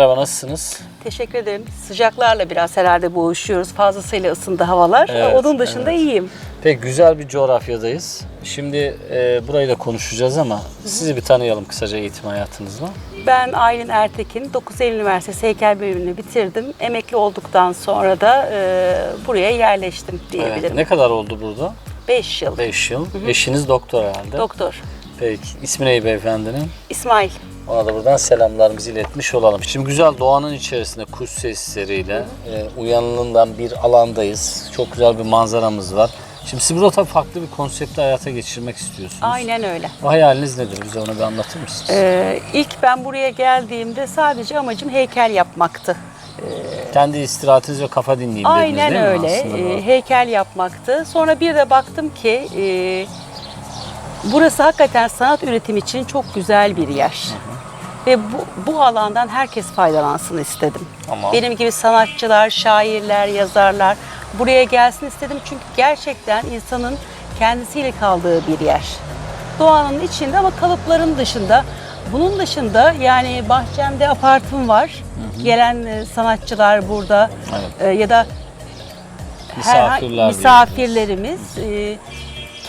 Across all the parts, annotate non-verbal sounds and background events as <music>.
Nasılsınız? Teşekkür ederim. Sıcaklarla biraz herhalde boğuşuyoruz. Fazlasıyla ısındı havalar. Evet, Onun dışında evet. iyiyim. Pek güzel bir coğrafyadayız. Şimdi e, burayı da konuşacağız ama sizi bir tanıyalım kısaca eğitim hayatınızla. Ben Aylin Ertekin. 9 Eylül Üniversitesi Heykel Bölümünü bitirdim. Emekli olduktan sonra da e, buraya yerleştim diyebilirim. Ne kadar oldu burada? 5 yıl. 5 yıl. Eşiniz doktor herhalde. Doktor. Peki. İsmi neydi beyefendinin? İsmail. Ona da buradan selamlarımızı iletmiş olalım. Şimdi güzel doğanın içerisinde kuş sesleriyle e, uyanılığından bir alandayız. Çok güzel bir manzaramız var. Şimdi siz burada tabii farklı bir konsepti hayata geçirmek istiyorsunuz. Aynen öyle. Bu hayaliniz nedir? Bize onu bir anlatır mısınız? Ee, ilk ben buraya geldiğimde sadece amacım heykel yapmaktı. Kendi istirahatiniz ve kafa dinleyeyim dediniz Aynen değil mi öyle. aslında Ee, heykel yapmaktı. Sonra bir de baktım ki e, burası hakikaten sanat üretimi için çok güzel bir yer. Ve bu, bu alandan herkes faydalansın istedim. Tamam. Benim gibi sanatçılar, şairler, yazarlar buraya gelsin istedim. Çünkü gerçekten insanın kendisiyle kaldığı bir yer. Doğanın içinde ama kalıpların dışında. Bunun dışında yani bahçemde apartım var. Gelen e, sanatçılar burada Evet. e, ya da Misafirler misafirlerimiz e,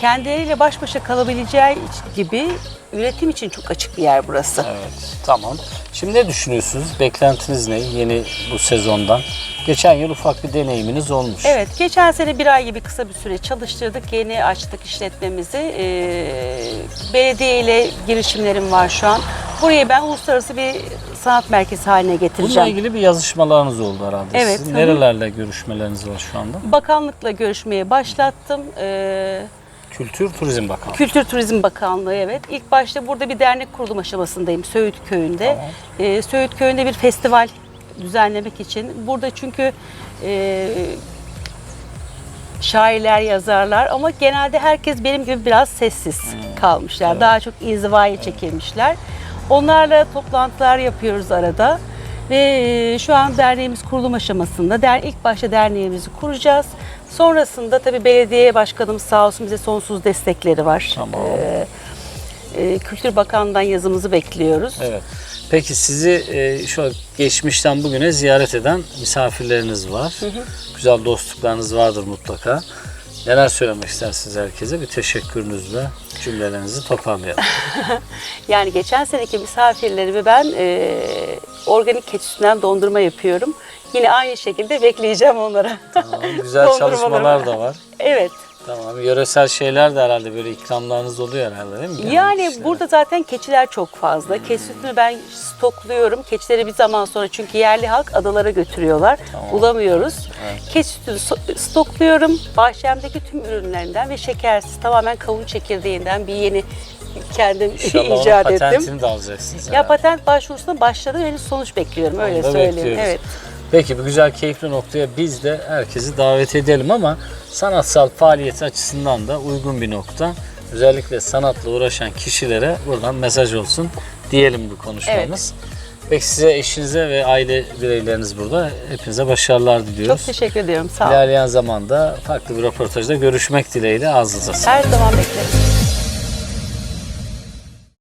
kendileriyle baş başa kalabileceği gibi üretim için çok açık bir yer burası. Evet, tamam. Şimdi ne düşünüyorsunuz? Beklentiniz ne yeni bu sezondan? Geçen yıl ufak bir deneyiminiz olmuş. Evet, geçen sene bir ay gibi kısa bir süre çalıştırdık. Yeni açtık işletmemizi. Ee, belediye ile girişimlerim var şu an. Burayı ben uluslararası bir sanat merkezi haline Bununla getireceğim. ilgili bir yazışmalarınız oldu herhalde. Evet, Sizin nerelerle görüşmeleriniz var şu anda? Bakanlıkla görüşmeye başlattım. Ee, Kültür Turizm Bakanlığı. Kültür Turizm Bakanlığı evet. İlk başta burada bir dernek kurulum aşamasındayım Söğüt Köyü'nde. Tamam. Ee, Söğüt Köyü'nde bir festival düzenlemek için. Burada çünkü e, şairler, yazarlar ama genelde herkes benim gibi biraz sessiz kalmışlar. Daha çok inzivaya çekilmişler. Onlarla toplantılar yapıyoruz arada. Ve e, şu an derneğimiz kurulum aşamasında. Der, ilk başta derneğimizi kuracağız. Sonrasında tabii belediye başkanımız sağ olsun bize sonsuz destekleri var. Tamam. Ee, e, Kültür Bakanlığı'ndan yazımızı bekliyoruz. Evet. Peki sizi e, şu geçmişten bugüne ziyaret eden misafirleriniz var. Güzel dostluklarınız vardır mutlaka. Neler söylemek istersiniz herkese? Bir teşekkürünüzle cümlelerinizi toparlayalım. <laughs> Yani geçen seneki misafirlerimi ben e, organik keçi sütünden dondurma yapıyorum. Yine aynı şekilde bekleyeceğim onlara. Tamam, güzel çalışmalar da var. evet. Tamam. Yöresel şeyler de herhalde böyle ikramlarınız oluyor herhalde değil mi? Genel Yani kişilere? burada zaten keçiler çok fazla. Keçi sütünü ben stokluyorum. Keçileri bir zaman sonra çünkü yerli halk adalara götürüyorlar. Bulamıyoruz. Keçi sütünü stokluyorum. Bahçemdeki tüm ürünlerinden ve şekersiz tamamen kavun çekirdeğinden bir yeni kendim <laughs> İnşallah icat ettim. patentini de alacaksınız. Ya herhalde. patent başvurusuna başladım. Henüz sonuç bekliyorum. Öyle Onu söyleyeyim. bekliyoruz. Evet. Peki bu güzel keyifli noktaya biz de herkesi davet edelim ama sanatsal faaliyet açısından da uygun bir nokta. Özellikle sanatla uğraşan kişilere buradan mesaj olsun diyelim bu konuşmamız. Peki size, eşinize ve aile bireyleriniz burada. Hepinize başarılar diliyoruz. Çok teşekkür ediyorum. Sağ olun. İlerleyen zamanda farklı bir röportajda görüşmek dileğiyle ağzınıza sağlık. Her zaman bekleriz.